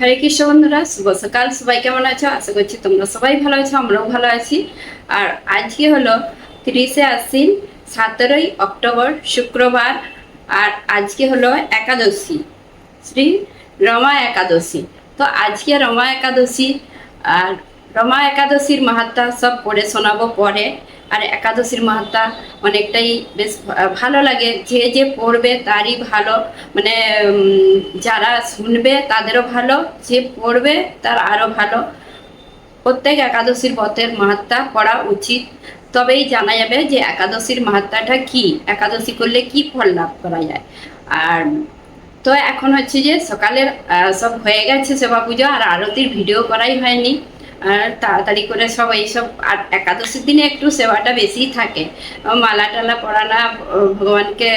হরে কৃষ্ণ বন্ধুরা, শুভ সকাল। সবাই কেমন আছো? আশা করছি তোমরা সবাই ভালো আছো, আমরাও ভালো আছি। আর আজকে হলো তিরিশে আশ্বিন, সতেরোই অক্টোবর, শুক্রবার। আর আজকে হলো একাদশী, শ্রী রমা একাদশী। তো আজকে রমা একাদশী, আর রমা একাদশীর মাহাত্মা সব পড়ে শোনাবো পরে। আর একাদশীর মাহাত্মা অনেকটাই বেশ ভালো লাগে। যে যে পড়বে তারই ভালো। মানে যারা শুনবে তাদেরও ভালো। যে পড়বে তার আরও ভালো। প্রত্যেক একাদশীর ব্রতের মাহাত্মা পড়া উচিত। তবেই জানা যাবে যে একাদশীর মাহাত্মাটা কি। একাদশী করলে কি ফল লাভ করা যায়। আর তো এখন হচ্ছে যে সকালের সব হয়ে গেছে সেবা পুজো আর আরতির ভিডিও করাই হয়নি। আর তাড়াতাড়ি করে সব এইসব আর একাদশীর দিনে একটু সেবাটা বেশি থাকে। মালা টালা পড়ানা ভগবানকে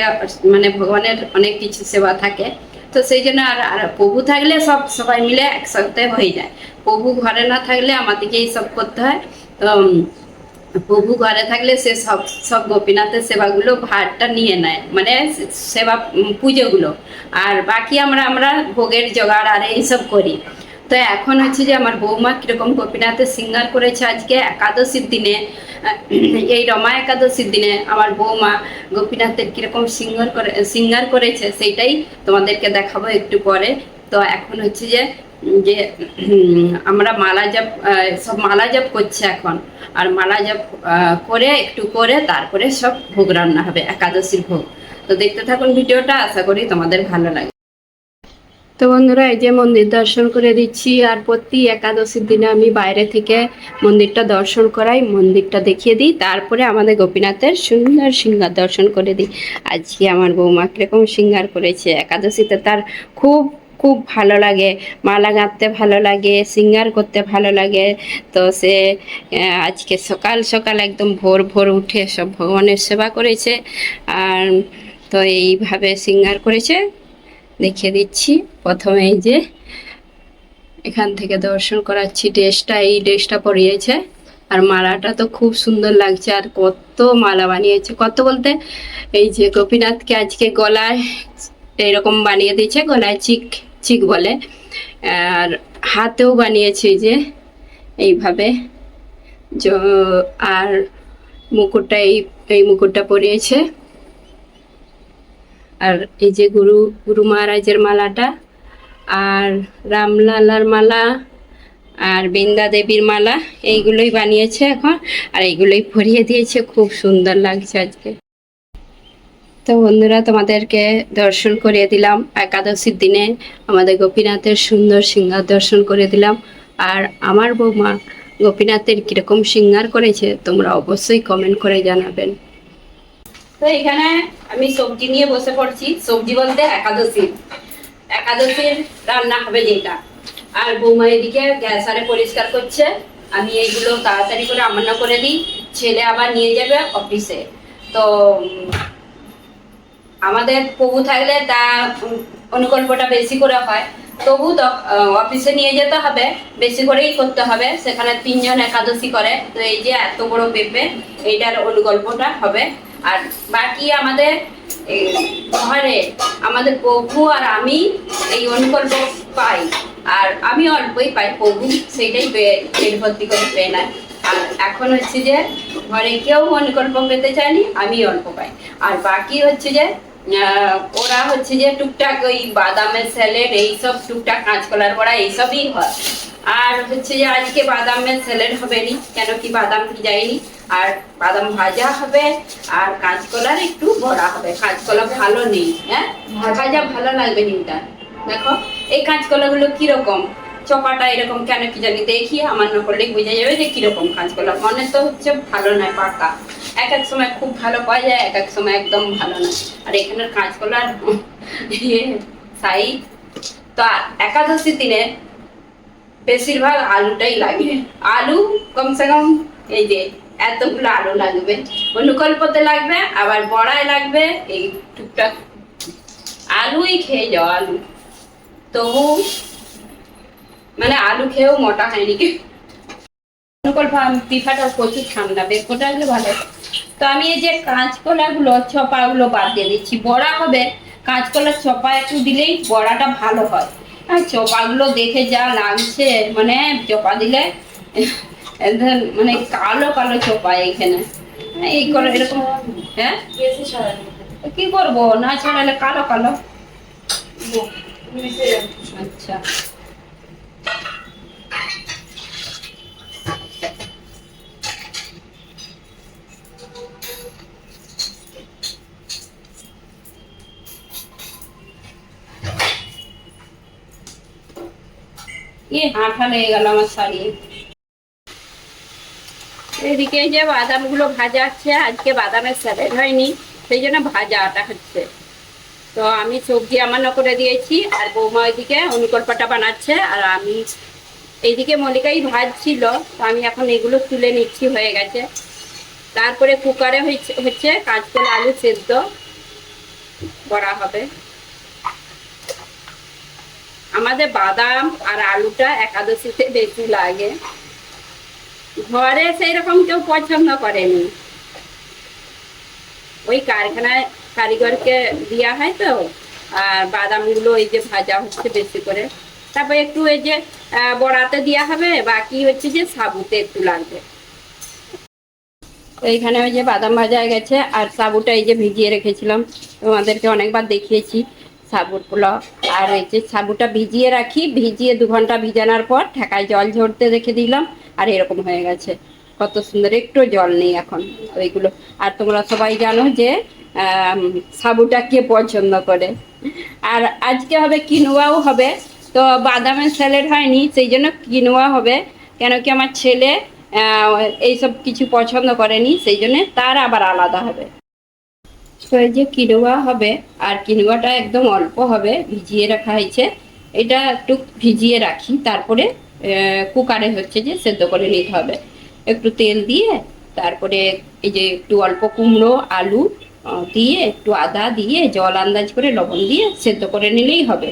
মানে ভগবানের অনেক কিছু সেবা থাকে। তো সেই জন্য আর আর প্রভু থাকলে সব সবাই মিলে একসাথে হয়ে যায়। প্রভু ঘরে না থাকলে আমাদেরকে এইসব করতে হয়। তো প্রভু ঘরে থাকলে সে সব সব গোপীনাথের সেবাগুলো ভারটা নিয়ে নেয়। মানে সেবা পুজোগুলো। আর বাকি আমরা আমরা ভোগের জোগাড় আর এইসব করি। তো এখন হচ্ছে যে আমার বৌমা কীরকম গোপীনাথের সিঙ্গার করেছে আজকে একাদশীর দিনে এই রমা একাদশীর দিনে আমার বৌমা গোপীনাথের কীরকম সিঙ্গার করে, সিঙ্গার করেছে সেইটাই তোমাদেরকে দেখাবো একটু পরে। তো এখন হচ্ছে যে যে আমরা মালা জপ সব মালা জপ করছে এখন। আর মালা জপ করে একটু করে তারপরে সব ভোগ রান্না হবে, একাদশীর ভোগ। তো দেখতে থাকুন ভিডিওটা, আশা করি তোমাদের ভালো লাগে। তো বন্ধুরা, এই যে মন্দির দর্শন করে দিচ্ছি। আর প্রতি একাদশীর দিনে আমি বাইরে থেকে মন্দিরটা দর্শন করাই, মন্দিরটা দেখিয়ে দিই। তারপরে আমাদের গোপীনাথের সুন্দর সিঙ্গার দর্শন করে দিই। আজকে আমার বৌমা কীরকম সিঙ্গার করেছে। একাদশীতে তার খুব খুব ভালো লাগে। মালা গাঁথতে ভালো লাগে সিঙ্গার করতে ভালো লাগে। তো সে আজকে সকাল সকাল একদম ভোর ভোর উঠে সব ভগবানের সেবা করেছে। আর তো এইভাবে সিঙ্গার করেছে। দেখিয়ে দিচ্ছি। প্রথমে এই যে এখান থেকে দর্শন করাচ্ছি, ড্রেসটা এই ড্রেসটা পরিয়েছে। আর মালাটা তো খুব সুন্দর লাগছে, আর কত মালা বানিয়েছে। কত বলতে, এই যে গোপীনাথকে আজকে গলায় এইরকম বানিয়ে দিয়েছে, গলায় চিক চিক বলে। আর হাতেও বানিয়েছে যে, এইভাবে। আর মুকুটটা এই এই মুকুটটা পরিয়েছে। আর এই যে গুরু গুরু মহারাজের মালাটা আর রামলালার মালা আর বৃন্দা দেবীর মালা, এইগুলোই বানিয়েছে এখন আর এইগুলোই পরিয়ে দিয়েছে। খুব সুন্দর লাগছে আজকে। তো বন্ধুরা, তোমাদেরকে দর্শন করিয়ে দিলাম। একাদশীর দিনে আমাদের গোপীনাথের সুন্দর সিঙ্গার দর্শন করে দিলাম। আর আমার বৌমা গোপীনাথের কীরকম সিঙ্গার করেছে, তোমরা অবশ্যই কমেন্ট করে জানাবেন। তো এখানে আমি সবজি নিয়ে বসে পড়ছি। সবজি বলতে একাদশী। একাদশীর রান্না হবে যেটা। আর বৌমা এদিকে গ্যাস আরে পরিষ্কার করছে। আমি এইগুলো তাড়াতাড়ি করে রান্না করে দিই। ছেলে আবার নিয়ে যাবে অফিসে। তো আমাদের প্রভু থাকলে তা অনুকল্পটা বেশি করে হয়। তবু অফিসে নিয়ে যেতে হবে। বেশি করেই করতে হবে। সেখানে তিনজন একাদশী করে। তো এই যে এত বড় পেঁপে, এইটার অনুকল্পটা হবে। আর বাকি আমাদের ঘরে আমাদের প্রভু আর আমি এই অনুকল্প পাই। আর আমি অল্পই পাই প্রভু, সেইটাই পেট ভর্তি করে পেয়ে নেয়। আর এখন হচ্ছে যে ঘরে কেউ অনুকল্প পেতে চায়নি, আমি অল্প পাই। আর বাকি হচ্ছে যে ওরা হচ্ছে যে টুকটাক ওই বাদামের স্যালেড এইসব টুকটাক কাঁচকলার বড়া, এইসবই হয়। আর হচ্ছে যে আজকে বাদামের স্যালেড হবে নি, কেন কি বাদাম ভিজাইনি, আর বাদাম ভাজা হবে, আর কাঁচকলার একটু ভরা হবে। কাঁচকলা ভালো নেই হ্যাঁ? ভাজা ভালো লাগবে নিটা দেখো, এই কাঁচকলাগুলো কীরকম? চপাটা এরকম কেন কি জানি দেখি, আমার না করলে বোঝা যাবে যে কীরকম কাঁচকলা। মনে তো হচ্ছে ভালো নয়, পাকা। এক এক সময় খুব ভালো পাওয়া যায়, এক এক সময় একদম ভালো নয়। আর এখানের কাঁচকলার ইয়ে সাই তো একাদশী দিনে বেশিরভাগ আলুটাই লাগে। আলু কমসে কম এই যে এতগুলো আলু লাগবে। অনুকল্পতে লাগবে, আবার বড়ায় লাগবে, এই টুকটাক। আলুই খেয়ে যাও, আলু। তবু মানে আলু খেয়েও মোটা হয়নি। কি অনুকল্প পিঠাটা প্রচুর ঠান্ডা বেকোটা হলে ভালো। তো আমি এই যে কাঁচকলাগুলো চপাগুলো বাদ দিয়ে দিচ্ছি। বড়া হবে, কাঁচকলার ছপা একটু দিলেই বড়াটা ভালো হয়। আর চোপাগুলো দেখে যা লাগছে মানে চোপা দিলে মানে কালো কালো চোপা এখানে এই করে এরকম হ্যাঁ? কি করব? না ছাড়ালে কালো কালো। আচ্ছা। এ আঠা লেগে গেল আমার শাড়ি। এদিকে যে বাদামগুলো ভাজা হচ্ছে আজকে বাদামের স্যালাড হয়নি, সেই জন্য ভাজা আটা হচ্ছে। তো আমি সবজি আমান্য করে দিয়েছি, আর বৌমা ওইদিকে অনুকল্পটা বানাচ্ছে, আর আমি এইদিকে মল্লিকাই ভাজছিল তো আমি এখন এগুলো তুলে নিচ্ছি হয়ে গেছে। তারপরে কুকারে হচ্ছে কাঁচকলা আলু সেদ্ধ করা হবে। আমাদের বাদাম আর আলুটা একাদশীতে বেশি লাগে। ঘরে সেই রকম কেউ পছন্দ করেনি। ওই কারখানায় কারিগরকে দেওয়া হয় তো, আর বাদামগুলো এই যে ভাজা হচ্ছে বেশি করে। তারপর একটু এই যে বড়াতে দেওয়া হবে, বাকি হচ্ছে যে সাবুতে একটু লাগবে। এইখানে ওই যে বাদাম ভাজা হয়ে গেছে, আর সাবুটা এই যে ভিজিয়ে রেখেছিলাম। তোমাদেরকে অনেকবার দেখিয়েছি, সাবুর পোলাও। আর এই যে সাবুটা ভিজিয়ে রাখি, ভিজিয়ে দু ঘণ্টা ভিজানোর পর ঠেকায় জল ঝরতে রেখে দিলাম, আর এরকম হয়ে গেছে। কত সুন্দর, একটু জল নেই এখন ওইগুলো। আর তোমরা সবাই জানো যে সাবুটা কে পছন্দ করে। আর আজকে হবে কিনোয়াও হবে, তো বাদামের স্যালাড হয়নি, সেই জন্য কিনোয়া হবে। কেন কি আমার ছেলে এইসব কিছু পছন্দ করেনি, সেই জন্য তার আবার আলাদা হবে। এই যে কিনোয়া হবে, আর কিনোয়াটা একদম অল্প হবে, ভিজিয়ে রাখা হয়েছে। এটা একটু ভিজিয়ে রাখি, তারপরে কুকারে হচ্ছে যে সেদ্ধ করে নিতে হবে। একটু তেল দিয়ে, তারপরে এই যে একটু অল্প কুমড়ো, আলু দিয়ে একটু আদা দিয়ে, জল আন্দাজ করে লবণ দিয়ে সেদ্ধ করে নিলেই হবে।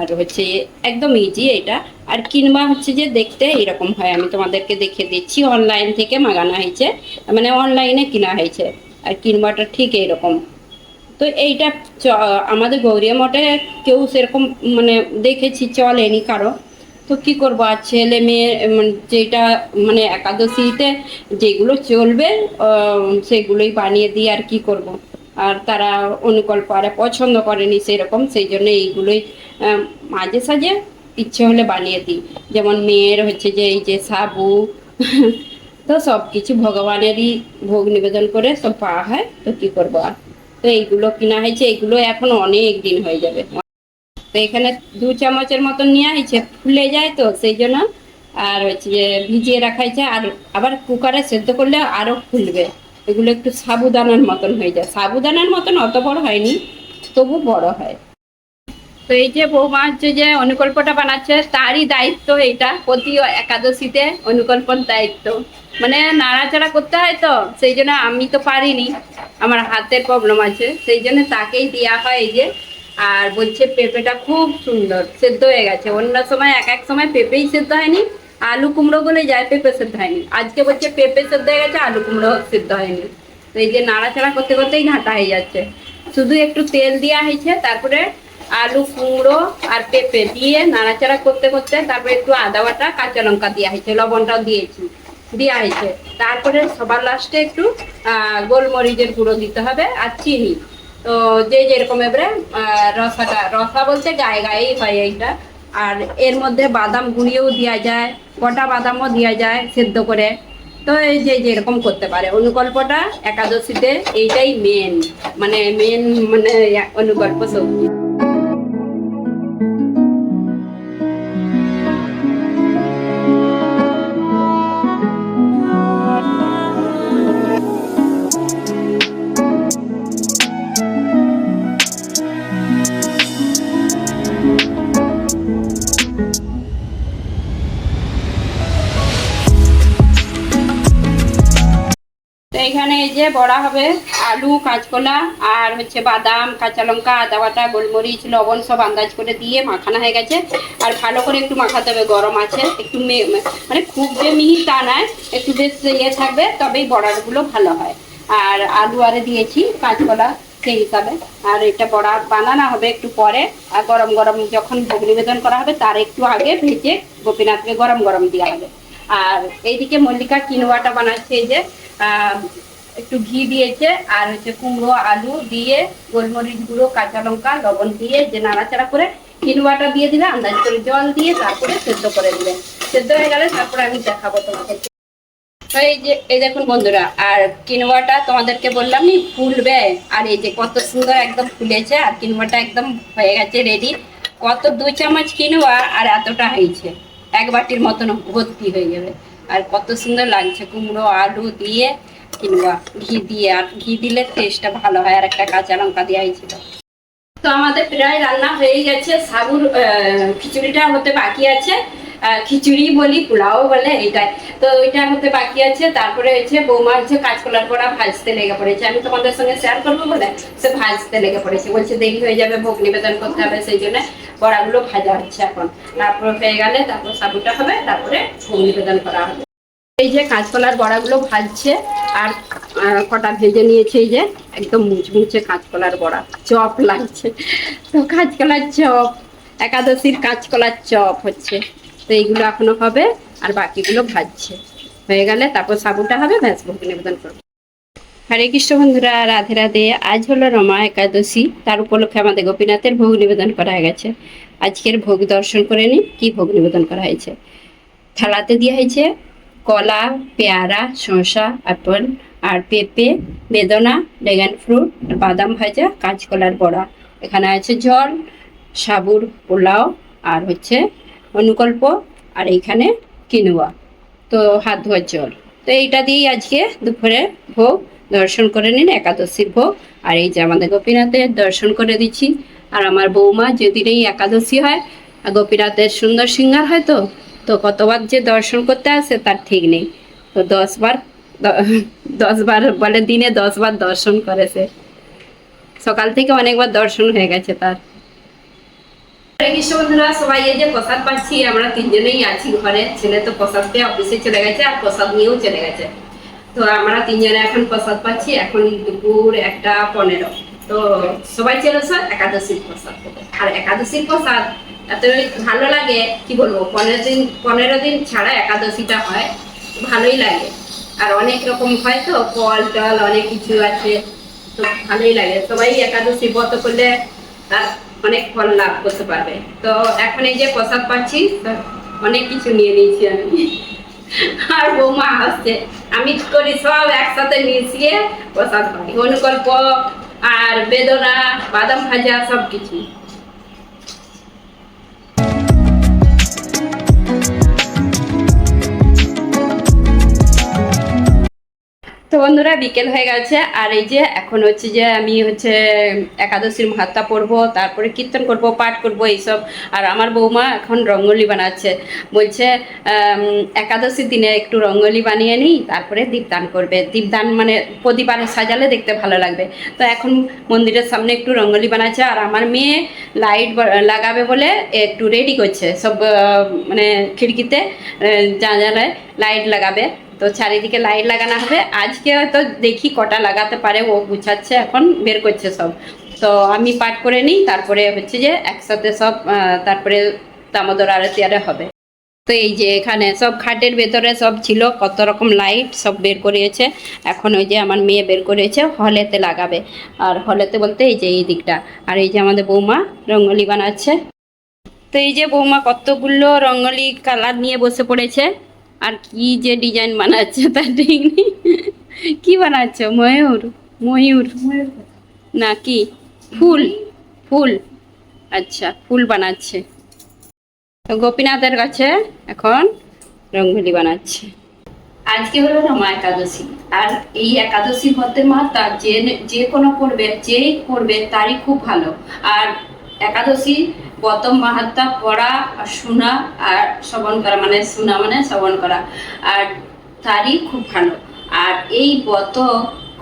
আর হচ্ছে একদম ইজি এটা। আর কিনবা হচ্ছে যে দেখতে এরকম হয়, আমি তোমাদেরকে দেখে দিচ্ছি। অনলাইন থেকে মাগানো হয়েছে মানে অনলাইনে কিনা হয়েছে। আর কিনবাটা ঠিক এইরকম। তো এইটা আমাদের গৌরিয়া মঠে কেউ সেরকম মানে দেখেছি, চলেনি কারও। তো কি করব, আর ছেলে মেয়ে যেটা মানে একাদশীতে যেগুলো চলবে সেগুলোই বানিয়ে দিই আর কি করব। আর তারা অনুকল্প আর পছন্দ করেনি সেরকম, সেই জন্য এইগুলোই মাঝে সাঝে ইচ্ছে হলে বানিয়ে দিই। যেমন মেয়ের হচ্ছে যে এই যে সাবু তো সব কিছু ভগবানেরই ভোগ নিবেদন করে সব পাওয়া হয়, তো কি করব আর? তো এইগুলো কিনা হয়েছে এইগুলো এখন অনেক দিন হয়ে যাবে। তো এখানে দু চামচের মতন নেওয়া হয়েছে, ফুলে যায় তো সেই জন্য। আর হচ্ছে যে ভিজিয়ে রাখা হয়েছে, আর আবার কুকারে সেদ্ধ করলে আরও ফুলবে। এগুলো একটু সাবুদানার মতন হয়ে যায়। সাবুদানার মতন অত বড় হয়নি, তবু বড় হয়। তো এই যে বৌমা হচ্ছে যে অনুকল্পটা বানাচ্ছে, তারই দায়িত্ব এটা প্রতি একাদশীতে অনুকল্পর দায়িত্ব। মানে নাড়াচাড়া করতে হয় তো, সেই জন্য আমি তো পারিনি। আমার হাতের প্রবলেম আছে। সেই জন্য তাকেই দেওয়া হয় এই যে, আর বলছে পেঁপেটা খুব সুন্দর, সেদ্ধ হয়ে গেছে। অন্য সময়, এক এক সময় পেঁপেই সেদ্ধ হয়নি, আলু কুমড়ো বলে যায় পেঁপে সেদ্ধ হয়নি। আজকে বলছে পেঁপে সেদ্ধ হয়ে গেছে, আলু কুমড়ো সেদ্ধ হয়নি। তো এই যে নাড়াচাড়া করতে করতেই ঘাঁটা হয়ে যাচ্ছে। শুধু একটু তেল দেওয়া হয়েছে, তারপরে আলু কুমড়ো আর পেঁপে দিয়ে নাড়াচাড়া করতে করতে তারপরে একটু আদা বাটা, কাঁচা লঙ্কা দেওয়া হয়েছে, লবণটাও দিয়েছি। দেওয়া হয়েছে তারপরে সবার লাস্টে একটু গোলমরিচের গুঁড়ো দিতে হবে আর চিনি। তো যে যেরকম এবারে রসাটা, রসা বলতে গায়ে গায়েই হয় এইটা। আর এর মধ্যে বাদাম গুঁড়িয়েও দেওয়া যায়, গোটা বাদামও দেওয়া যায় সেদ্ধ করে। তো এই যে যেরকম করতে পারে। অনুকল্পটা একাদশীতে এইটাই মেন মানে মেন মানে অনুকল্প সবজি। কাঁচকলা আর হচ্ছে বাদাম, কাঁচা লঙ্কা, আদা বাটা, গোলমরিচ, লবণ সব আন্দাজ করে দিয়ে মাখানো হয়ে গেছে। আর ভালো করে একটু মাখাতে হবে, গরম আছে। একটু মানে খুব যে মিহি তা নয়, একটু বেশ ইয়ে থাকবে, তবেই বড়াগুলো ভালো হয়। আর আলু আরে দিয়েছি কাঁচকলা সেই হিসাবে। আর এটা বড়া বানানো হবে একটু পরে। আর গরম গরম যখন ভোগ নিবেদন করা হবে, তার একটু আগে ভেজে গোপীনাথকে গরম গরম দেওয়া হবে। আর এইদিকে মল্লিকা কিনোয়াটা বানাচ্ছে এই যে একটু ঘি দিয়েছে, আর হচ্ছে কুমড়ো, আলু দিয়ে গোলমরিচ গুঁড়ো, কাঁচা লঙ্কা, লবণ দিয়ে যে নাড়াচাড়া করে কিনোয়াটা দিয়ে দিলে আন্দাজ করে জল দিয়ে তারপরে সেদ্ধ করে দিলে সেদ্ধ হয়ে গেলে তারপরে আমি দেখাবো তোমাদের এই যে, এই দেখুন বন্ধুরা, আর কিনোয়াটা তোমাদেরকে বললাম নি ফুলবে, আর এই যে কত সুন্দর একদম ফুলেছে, আর কিনোয়াটা একদম হয়ে গেছে রেডি কত দু চামচ কিনোয়া আর এতটা হয়েছে। এক বাটির মতন ভর্তি হয়ে যাবে আর কত সুন্দর লাগছে, কুমড়ো, আলু দিয়ে কিনোয়া ঘি দিয়ে আর ঘি দিলে টেস্টটা ভালো হয় আর একটা কাঁচা লঙ্কা দেওয়া হয়েছিল তো আমাদের প্রায় রান্না হয়ে গেছে আহ, খিচুড়িটা হতে বাকি আছে। খিচুড়ি বলি পোলাও বলে এইটাই। তো ওইটা হতে বাকি আছে তারপরে হচ্ছে বৌমা হচ্ছে কাঁচকলার বড়া ভাজতে লেগে পড়েছে। আমি তোমাদের সঙ্গে শেয়ার করব বলে সে ভাজতে লেগে পড়েছে। বলছে দেরি হয়ে যাবে ভোগ নিবেদন করতে হবে সেই জন্য বড়াগুলো ভাজা হচ্ছে এখন। তারপর হয়ে গেলে তারপর সাবুটা হবে তারপরে ভোগ নিবেদন করা হবে। এই যে কাঁচকলার বড়াগুলো ভাজছে আর কটা ভেজে নিয়েছে এই যে একদম মুচমুচে কাঁচকলার বড়া। চপ লাগছে। তো কাঁচকলার চপ, একাদশীর কাঁচকলার চপ হচ্ছে। তো এইগুলো এখনও হবে আর বাকিগুলো ভাজছে। হয়ে গেলে তারপর সাবুটা হবে, ব্যাস ভোগ নিবেদন করব। হরে কৃষ্ণ বন্ধুরা, রাধে রাধে। আজ হলো রমা একাদশী। তার উপলক্ষে আমাদের গোপীনাথের ভোগ নিবেদন করা গেছে। আজকের ভোগ দর্শন করে নি কি ভোগ নিবেদন করা হয়েছে। থালাতে দেওয়া হয়েছে কলা, পেয়ারা, শসা অ্যাপল আর পেঁপে, বেদনা, ড্রাগন ফ্রুট, বাদাম ভাজা, কাঁচকলার বড়া। এখানে আছে জল, সাবুর পোলাও আর হচ্ছে অনুকল্প আর এইখানে কিনুয়া। তো হাত ধোয়ার জল। তো এইটা দিয়েই আজকে দুপুরে ভোগ। দর্শন করে নিন একাদশীর ভোগ। আর এই যে আমাদের গোপীনাথের দর্শন করে দিচ্ছি। আর আমার বৌমা যেদিন এই একাদশী হয়, গোপীনাথের সুন্দর সিঙ্গার হয় তো তো কতবার যে দর্শন করতে আসে তার ঠিক নেই। তো দশ বার দ- দশ বার বলে দিনে দশ বার দর্শন করেছে। সকাল থেকে অনেকবার দর্শন হয়ে গেছে তার। কৃষ্ণ বন্ধুরা, সবাই এই যে প্রসাদ পাচ্ছি, আমরা তিনজনেই আছি ঘরে। ছেলে তো প্রসাদ পেয়ে অফিসে চলে গেছে আর প্রসাদ নিয়েও চলে গেছে। তো আমরা তিনজনে এখন প্রসাদ পাচ্ছি, এখন দুপুর একটা পনেরো। তো সবাই চলে স্যার, একাদশীর প্রসাদ আর একাদশীর প্রসাদ এত ভালো লাগে, কি বলব, পনেরো দিন পনেরো দিন ছাড়া একাদশীটা হয়, ভালোই লাগে। আর অনেক রকম হয় তো, ফল, টল, অনেক কিছু আছে, তো ভালোই লাগে। সবাই একাদশী ব্রত করলে তার অনেক ফল লাভ করতে পারবে। তো এখন এই যে প্রসাদ পাচ্ছি অনেক কিছু নিয়ে নিয়েছি আমি। আর বৌমা আসছে। আমি করি সব একসাথে মিশিয়ে প্রসাদ পাই অনুকল্প আর বেদনা, বাদাম ভাজা সব কিছু তো বন্ধুরা, বিকেল হয়ে গেছে। আর এই যে এখন হচ্ছে যে আমি হচ্ছে একাদশীর মাহাত্মা পড়ব, তারপরে কীর্তন করব, পাঠ করব এইসব। আর আমার বৌমা এখন রঙ্গোলি বানাচ্ছে। বলছে একাদশীর দিনে একটু রঙ্গোলি বানিয়ে নিই, তারপরে দীপদান করবে। দীপদান মানে প্রদীপ আর সাজালে দেখতে ভালো লাগবে। তো এখন মন্দিরের সামনে একটু রঙ্গোলি বানাচ্ছে। আর আমার মেয়ে লাইট লাগাবে বলে একটু রেডি করছে। সব মানে খিড়কিতে জানালায় লাইট লাগাবে। তো চারিদিকে লাইট লাগানো হবে। আজকে হয়তো দেখি কটা লাগাতে পারে, ও গুছাচ্ছে, এখন বের করছে সব। তো আমি পাঠ করে নিই, তারপরে হচ্ছে যে একসাথে সব তারপরে দামোদর আরতি আরে হবে। তো এই যে এখানে সব খাটের ভেতরে সব ছিল, কত রকম লাইট সব বের করিয়েছে। এখন ওই যে আমার মেয়ে বের করেছে হলেতে লাগাবে। আর হলেতে বলতে এই যে এই দিকটা। আর এই যে আমাদের বৌমা রঙ্গোলি বানাচ্ছে। তো এই যে বৌমা কতগুলো রঙ্গোলি কালার নিয়ে বসে পড়েছে। আর কি যে ডিজাইন বানাচ্ছে তার ঠিক নেই। কি বানাচ্ছ? ময়ূর? ময়ূর। না, কি? ফুল। ফুল। আচ্ছা ফুল বানাচ্ছে। গোপীনাথের কাছে এখন রঙ্গোলি বানাচ্ছে। আজকে হলো রমা একাদশী। আর এই একাদশীর মধ্যে মাতা যে যে কোনো করবে, যেই করবে, তারই খুব ভালো। আর একাদশী প্রথম মাহাত্মা পড়া আর শোনা আর শ্রবণ করা মানে শোনা মানে শ্রবণ করা। আর তারই খুব ভালো। আর এই ব্রত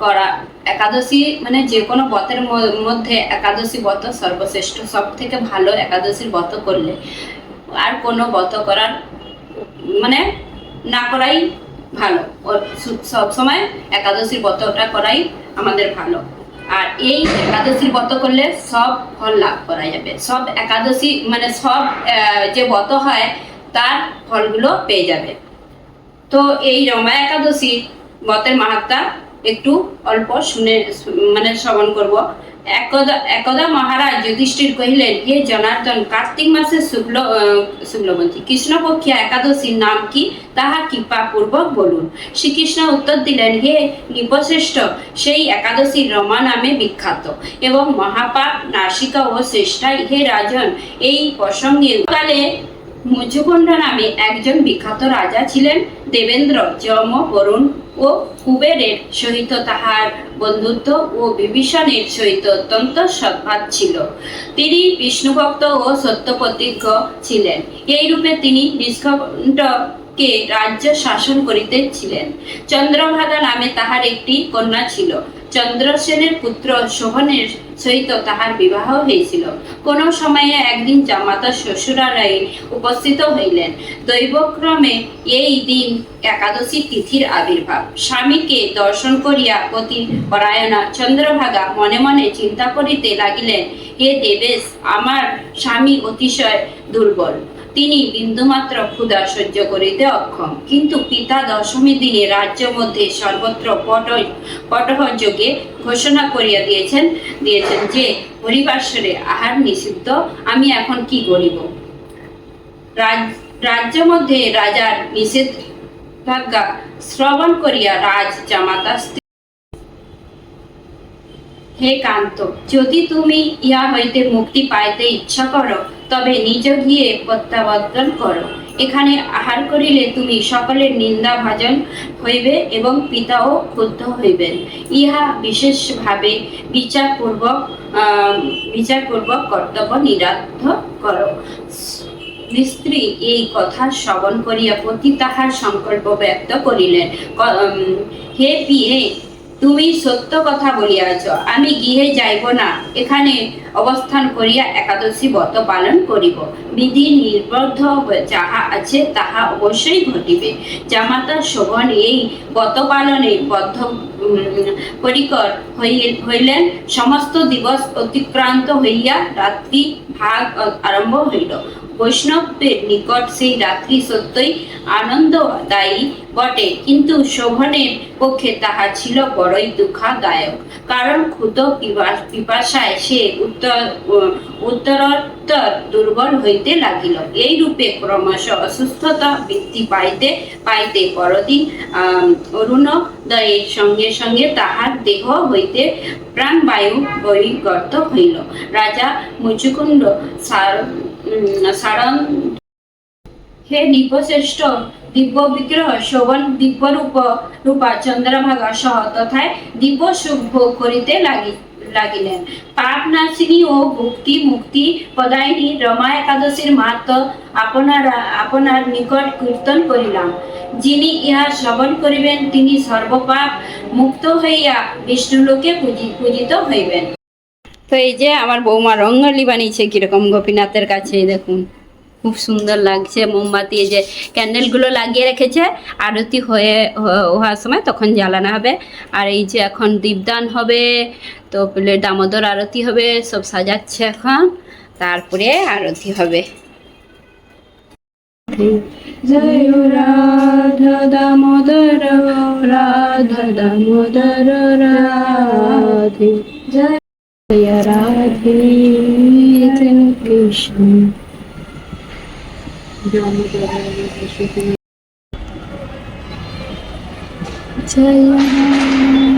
করা, একাদশী মানে যে কোনো ব্রতের মধ্যে একাদশী ব্রত সর্বশ্রেষ্ঠ সব থেকে ভালো একাদশীর ব্রত করলে। আর কোনো ব্রত করার মানে না করাই ভালো। সব সময় একাদশীর ব্রতটা করাই আমাদের ভালো। আর এই একাদশীর ব্রত করলে সব ফল লাভ করা যাবে। সব একাদশী মানে সব যে ব্রত হয়, তার ফলগুলো পেয়ে যাবে। তো এই রমা একাদশী ব্রতের মাহাত্মা একটু অল্প শুনে মানে শ্রবণ করব। একদা একদা মহারাজ যুধিষ্ঠির কহিলেন হে জনার্দন কার্তিক মাসের শুক্ল আহ, শুক্লপন্থী কৃষ্ণপক্ষিয়া একাদশীর নাম কি? তাহা কৃপা পূর্বক বলুন। শ্রীকৃষ্ণ উত্তর দিলেন হে নৃপশ্রেষ্ঠ সেই একাদশী রমা নামে বিখ্যাত এবং মহাপাপ নাসিকা ও শ্রেষ্ঠাই হে রাজন এই প্রসঙ্গে কালে মুচুকুণ্ড নামে একজন বিখ্যাত রাজা ছিলেন দেবেন্দ্র যম বরুণ ও কুবেরের সহিত তাহার বন্ধুত্ব ও বিভীষণের সহিত অত্যন্ত সদ্ভাব ছিল। তিনি বিষ্ণুভক্ত ও সত্যপ্রতিজ্ঞ ছিলেন। এই রূপে তিনি নিষ্কণ্ঠকে রাজ্য শাসন করিতেছিলেন চন্দ্রভাগা নামে তাহার একটি কন্যা ছিল। চন্দ্রসেনের পুত্র শোভনের সহিত তাহার বিবাহ হয়েছিল। কোন সময়ে একদিন জামাতা শ্বশুরালয়ে উপস্থিত হইলেন। দৈবক্রমে এই দিন একাদশী তিথির আবির্ভাব। স্বামীকে দর্শন করিয়া পতি পরায়ণা চন্দ্রভাগা মনে মনে চিন্তা করিতে লাগিলেন, হে দেবেশ, আমার স্বামী অতিশয় দুর্বল। তিনি বিন্দুমাত্র ক্ষুধা সহ্য করিতে অক্ষম। কিন্তু পিতা দশমী দিনে রাজ্য মধ্যে সর্বত্র পট পটহযোগে ঘোষণা করিয়া দিয়েছেন দিয়েছেন যে, হরিবাসরে আহার নিষিদ্ধ, আমি এখন কি করিব? রাজ্য মধ্যে রাজার নিষেধাজ্ঞা শ্রবণ করিয়া রাজ জামাতা হে কান্ত, যদি তুমি ইহা হইতে মুক্তি পাইতে ইচ্ছা করো তবে নিজ গিয়ে প্রত্যাবর্তন করো। এখানে আহার করিলে তুমি সকলের নিন্দা ভাজন হইবে এবং পিতাও ক্ষুব্ধ হইবেন ইহা বিশেষভাবে বিচারপূর্বক বিচারপূর্বক কর্তব্য নিরাদ্ধ করো। স্ত্রী এই কথা শ্রবণ করিয়া পতি তাহার সংকল্প ব্যক্ত করিলেন। হে পিহে তুমি সত্য কথা বলিয়াছ, আমি গৃহে যাইব না। এখানে অবস্থান করিয়া একাদশী ব্রত পালন করিব। বিধি নির্বদ্ধ যাহা আছে, তাহা অবশ্যই ঘটিবে। জামাতা শোভন এই ব্রত পালনে বদ্ধ পরিকর হই- হইলেন। সমস্ত দিবস অতিক্রান্ত হইয়া রাত্রি ভাগ আরম্ভ হইল। বৈষ্ণবের নিকট সেই রাত্রি সত্যই আনন্দদায়ী বটে। কিন্তু শোভনের পক্ষে তাহা ছিল বড়ই দুঃখাদায়ক। কারণ পিপাস- পিপাসায় সে উত্তর উত্তরোত্তর দুর্বল হইতে লাগিল। এই রূপে ক্রমশ অসুস্থতা বৃদ্ধি পাইতে পাইতে পরদিন অরুণোদয়ের সঙ্গে সঙ্গে তাহার দেহ হইতে প্রাণবায়ু বহির্গত হইল। রাজা মুচুকুণ্ড সার উম, সারং। হে নৃপশ্রেষ্ঠ দিব্য বিগ্রহ শোভন দিব্য রূপ রূপা চন্দ্রভাগা সহ তথায় দিব্য সুখ ভোগ করিতে লাগি লাগিলেন। পাপ নাশিনী ও ভক্তি মুক্তি পদায়িনী রমা একাদশীর মাহাত্ম আপনার আপনার নিকট কীর্তন করিলাম। যিনি ইহা শ্রবণ করিবেন তিনি সর্বপাপ মুক্ত হইয়া বিষ্ণুলোকে পূজি পূজিত হইবেন। তো এই যে আমার বৌমা রঙ্গলি বানিয়েছে কীরকম গোপীনাথের কাছে দেখুন। খুব সুন্দর লাগছে মোমবাতি, এই যে ক্যান্ডেলগুলো লাগিয়ে রেখেছে, আরতি হয়ে হওয়ার সময় তখন জ্বালানো হবে। আর এই যে এখন দীপদান হবে, তো দামোদর আরতি হবে, সব সাজাচ্ছে এখন, তারপরে আরতি হবে। জয় রাধা দামোদর রাধা দামোদর, রাধে। জয় Jaya Radhe Jaya Krishna Jaya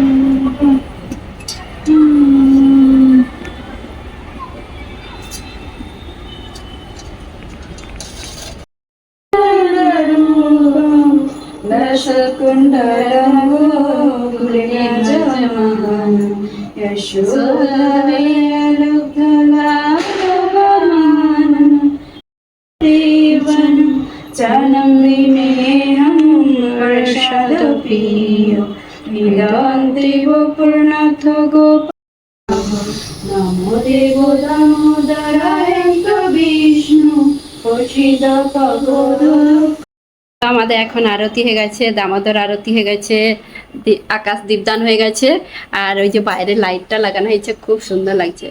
আমাদের এখন আরতি হয়ে গেছে, দামোদর আরতি হয়ে গেছে আকাশ দীপদান হয়ে গেছে, আর ওই যে বাইরে লাইটটা লাগানো হয়েছে, খুব সুন্দর লাগছে।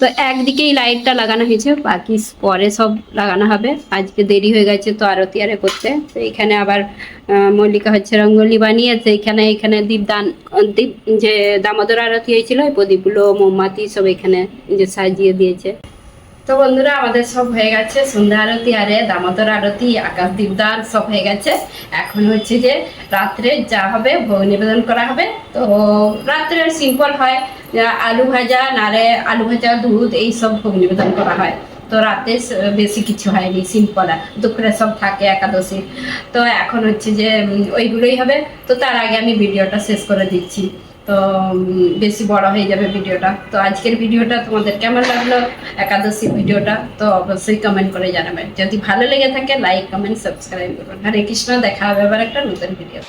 তো একদিকেই লাইটটা লাগানো হয়েছে, বাকি পরে সব লাগানো হবে। আজকে দেরি হয়ে গেছে তো আরতি আরে করতে। তো এখানে আবার মল্লিকা হচ্ছে রঙ্গোলি বানিয়েছে, এখানে এখানে দীপদান, দীপ যে দামোদর আরতি হয়েছিল, ওই প্রদীপগুলো, মোমবাতি সব এখানে যে সাজিয়ে দিয়েছে। তো বন্ধুরা, আমাদের সব হয়ে গেছে। সন্ধ্যা আরতি, আরে দামোদর আরতি, আকাশ দীপদান সব হয়ে গেছে। এখন হচ্ছে যে রাত্রে যা হবে ভোগ নিবেদন করা হবে। তো রাত্রে সিম্পল হয় আলু ভাজা নারে আলু ভাজা, দুধ, এই সব ভোগ নিবেদন করা হয়। তো রাতে বেশি কিছু হয়নি সিম্পল দুপুরে সব থাকে একাদশী। তো এখন হচ্ছে যে ওইগুলোই হবে। তো তার আগে আমি ভিডিওটা শেষ করে দিচ্ছি। তো বেশি বড় হয়ে যাবে ভিডিওটা। তো আজকের ভিডিওটা তোমাদের কেমন লাগল? একাদশী ভিডিওটা, তো অবশ্যই কমেন্ট করে জানাবেন যদি ভালো লেগে থাকে লাইক কমেন্ট সাবস্ক্রাইব করবেন হরে কৃষ্ণ, দেখা হবে আবার একটা নতুন ভিডিও